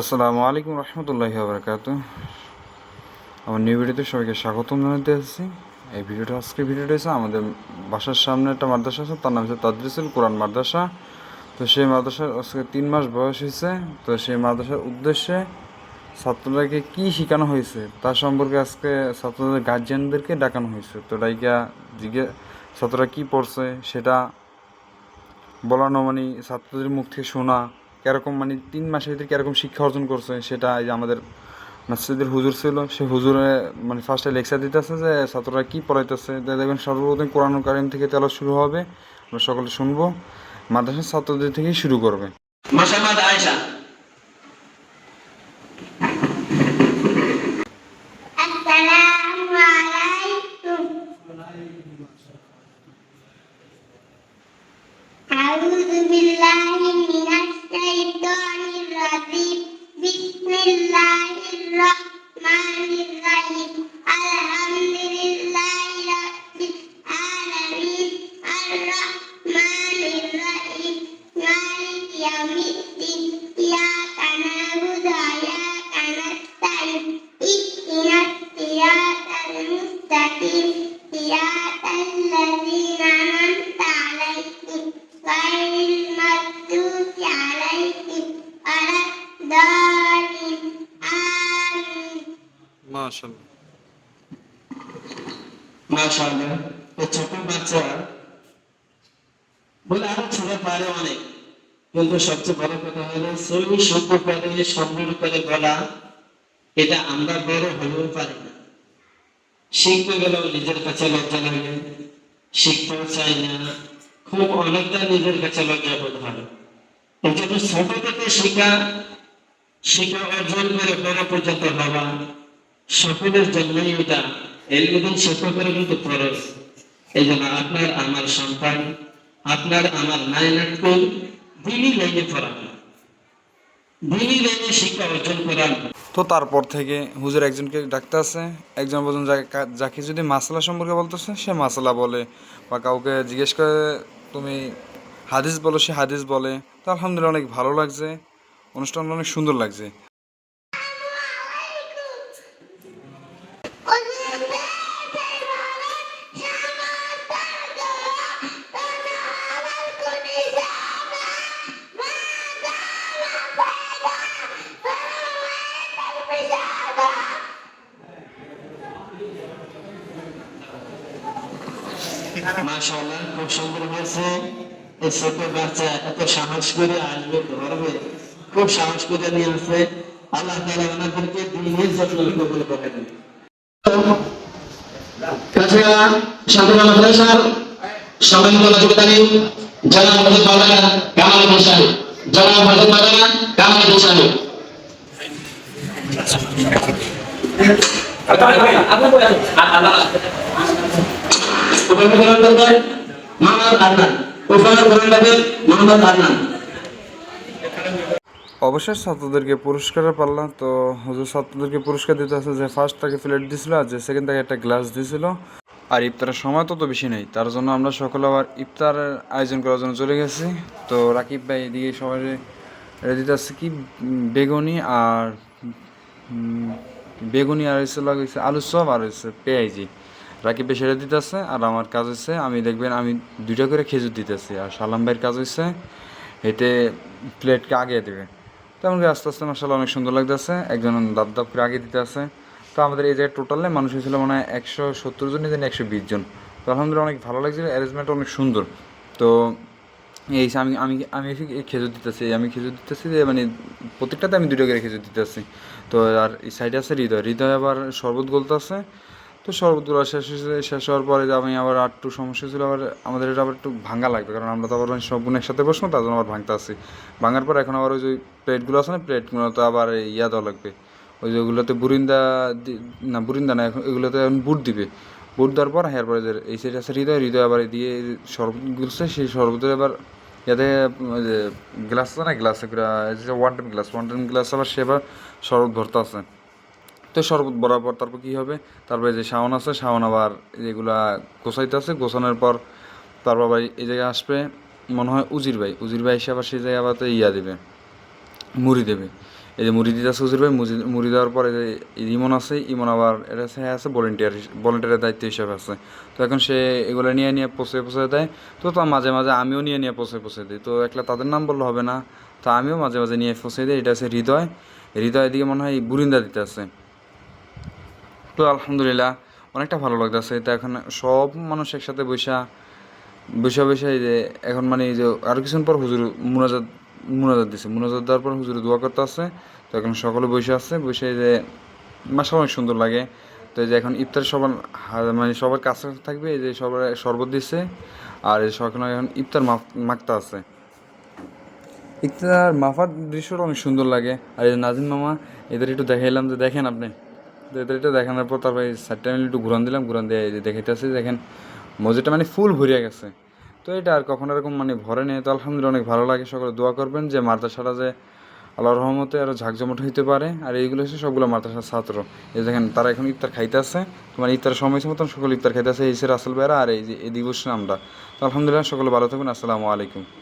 আসসালামু আলাইকুম রহমতুল্লাহি আবরকাত। আমার নিউ ভিডিওতে সবাইকে স্বাগতম জানাতে এসেছি এই ভিডিওটা, আজকের ভিডিওটা হচ্ছে আমাদের বাসার সামনে একটা মাদ্রাসা আছে, তার নাম হচ্ছে তাদরিসুল কোরআন মাদ্রাসা। তো সেই মাদ্রাসার আজকে তিন মাস বয়স হয়েছে। তো সেই মাদ্রাসার উদ্দেশ্যে ছাত্রদেরকে কী শেখানো হয়েছে তার সম্পর্কে আজকে ছাত্রদের গার্জিয়ানদেরকে ডাকানো হয়েছে। তো ডাইকা জিজ্ঞে ছাত্ররা কী পড়ছে, সেটা বলানো মানে ছাত্রদের মুখ থেকে শোনা কীরকম মানে তিন মাসের ভিতরে কীরকম শিক্ষা অর্জন করছে, সেটা এই যে আমাদের মাসিদের হুজুর ছিল, সে হুজুরে মানে ফার্স্টে লেকচার দিতেছে যে, ছাত্ররা কী পড়াইতেছে? দেখবেন সর্বপ্রথম কোরআন কারিম থেকে তেল শুরু হবে, আমরা সকলে শুনব, মাদ্রাসার ছাত্রদের থেকেই শুরু করবে। মোসাম্মদ এটা আমরা বড় হলেও পারি না। শিখতে গেলেও নিজের কাছে লজ্জা লাগে। শিখতেও চাই না। খুব অনেকটা নিজের কাছে লজ্জা বোধ এই জন্য ছোট থেকে শিখা শিক্ষা অর্জন করে বড় পর্যন্ত হওয়া সকলের জন্যই এটা এলমিদিন শিক্ষকের কিন্তু খরচ এই জন্য আপনার আমার সন্তান আপনার আমার নায়নাটকে দিনই লাইনে পড়ানো। দিনই লাইনে শিক্ষা অর্জন করান। তো তারপর থেকে হুজুর একজনকে ডাকতে আছে। একজন বলছেন যাকে- যদি মাসালা সম্পর্কে বলতেছে, সে মাসালা বলে বা কাউকে জিজ্ঞেস করে, তুমি হাদিস বলো, সে হাদিস বলে। তো আলহামদুলিল্লাহ অনেক ভালো লাগছে। অনুষ্ঠানটা অনেক সুন্দর লাগছে। মাশাআল্লাহ খুব সুন্দর হয়েছে। এই ছোট বাচ্চা এত সাহস করে আসবে ধরবে খুব সাহস করে নিয়ে আসবে আল্লাহ তাআলা ওনাদেরকে দিনের যত্ন কবুল করেন তাছাড়া যোগদানী জনাব মাওলানা কামাল জনাব মাওলানা কামাল সাহেব। আদনান অবশ্যই ছাত্রদেরকে পুরস্কার পারলাম। তো হুজুর ছাত্রদেরকে পুরস্কার দিতে আছে যে ফার্স্ট তাকে প্লেট আর যে সেকেন্ড তাকে একটা গ্লাস আর ইফতারের সময় তত বেশি নেই, তার জন্য আমরা সকলে আবার ইফতারের আয়োজন করার জন্য চলে গেছি। তো রাকিব ভাই এদিকে সবাই দিতে আসছে কি? বেগুনি আর বেগুনি আর হচ্ছে লাগাইছে আলু চপ আর হচ্ছে পেঁয়াজি। রাকিব সেটা দিতেছে আর আমার কাজ হচ্ছে আমি দেখবেন আমি দুইটা করে খেজুর দিতেছি আর সালাম ভাইয়ের কাজ হচ্ছে এতে প্লেটকে আগে দেবে। তেমন করে আস্তে আস্তে মাসাল্লাহ অনেক সুন্দর লাগতেছে, একজন দাব দাব করে আগে দিতে আছে তো আমাদের এই জায়গায় টোটালে মানুষ হয়েছিল মানে একশো সত্তর জন জানি একশো বিশ জন। তো আলহামদুলিল্লাহ অনেক ভালো লাগছিল অ্যারেঞ্জমেন্ট অনেক সুন্দর। তো এই আমি আমি আমি এই খেজুর দিতেছি আমি খেজুর দিতেছি যে মানে প্রত্যেকটাতে আমি দুটো করে খেজুর দিতেছি। তো আর এই সাইডে আছে হৃদয় হৃদয় আবার শরবত গলতে আছে তো শরবতগুলো শেষ হয়েছে শেষ হওয়ার পরে যে আমি আবার একটু সমস্যা ছিল, আবার আমাদের এটা আবার একটু ভাঙা লাগবে, কারণ আমরা তো আবার ওই সবগুলো একসাথে বসবো, তার জন্য আবার ভাঙতে আসি ভাঙার পর এখন আবার ওই যে প্লেটগুলো আছে না, প্লেটগুলো তো আবার ইয়া দেওয়া লাগবে। ওই যে ওগুলোতে বুরিন্দা না বুরিন্দা না, এখন এগুলোতে এখন বুট দিবে। বুট দেওয়ার পর হ্যাঁ পরে এই সাইড আছে হৃদয় হৃদয় আবার দিয়ে শরবত গুলছে, সেই শরবতের এবার ইয়াতে, ওই যে গ্লাস আছে না গ্লাসে one time glass one time glass আবার সে আবার শরবত ভরতে আছে। তো শরবত বরাবর, তারপর কী হবে? তারপরে যে শাওন আছে, শাওন আবার যেগুলা গোছাইতে আছে গোছানোর পর তারপর আবার এই জায়গায় আসবে, মনে হয় উজির ভাই। উজির ভাই এসে আবার সেই জায়গায় আবার তো ইয়া দেবে, মুড়ি দেবে। এই যে মুড়ি দিতে আছে উজির ভাই মুড়ি দেওয়ার পরে যে ইমন আছে, ইমন আবার এটা সে আছে ভলেন্টিয়ার ভলেন্টিয়ারের দায়িত্ব হিসাবে আছে। তো এখন সে এগুলো নিয়ে নিয়ে পোষে পোষে দেয়। তো তো মাঝে মাঝে আমিও নিয়ে নিয়ে পোষে পোষে দিই। তো একলা তাদের নাম বললে হবে না। তো আমিও মাঝে মাঝে নিয়ে পোষে দিই, এটা আছে হৃদয়। হৃদয় দিকে মনে হয় বুরিন্দা দিতে আছে। তো আলহামদুলিল্লাহ, অনেকটা ভালো লাগতেছে। তো এখন সব মানুষ একসাথে বৈশা বৈশা বৈশা যে এখন মানে এই যে আর কিছুক্ষণ পর হুজুর মুনাজাত মুনাজাত দিছে। মুনাজাত দেওয়ার পর হুজুর দোয়া করতে আছে তো এখন সকলে বসে আছে বসে যে মাসা অনেক সুন্দর লাগে। তো এই যে এখন ইফতার সবার মানে সবার কাছে থাকবে। এই যে সবার শরবত দিচ্ছে আর এই সকালে এখন ইফতার মাখ মাখতে আছে ইফতার মাফার দৃশ্যটা অনেক সুন্দর লাগে। আর এই যে নাজিম মামা, এদের একটু দেখাইলাম যে দেখেন আপনি। একটু দেখানোর পর তারপরে সাইডটা মিলে একটু ঘুরান দিলাম, ঘুরান দিয়ে যে দেখেন, মসজিদটা মানে ফুল ভরিয়া গেছে। তো এটা আর কখনো এরকম মানে ভরে নেই, তো আলহামদুলিল্লাহ অনেক ভালো লাগে, সকলে দোয়া করবেন যে মাদ্রাসাটা যে আল্লাহর রহমতে আরও ঝাঁকজমট হইতে পারে, আর এইগুলো হচ্ছে সবগুলো মাদ্রাসার ছাত্র। এই দেখেন, তারা এখন ইফতার খাইতে আছে তোমার ইফতার সময় মতন সকলে ইফতার খাইতে আছে এই সে রাসেল বেড়া আর এই যে এই দিবস আমরা তো আলহামদুলিল্লাহ, সকলে ভালো থাকুন, আসসালামু আলাইকুম।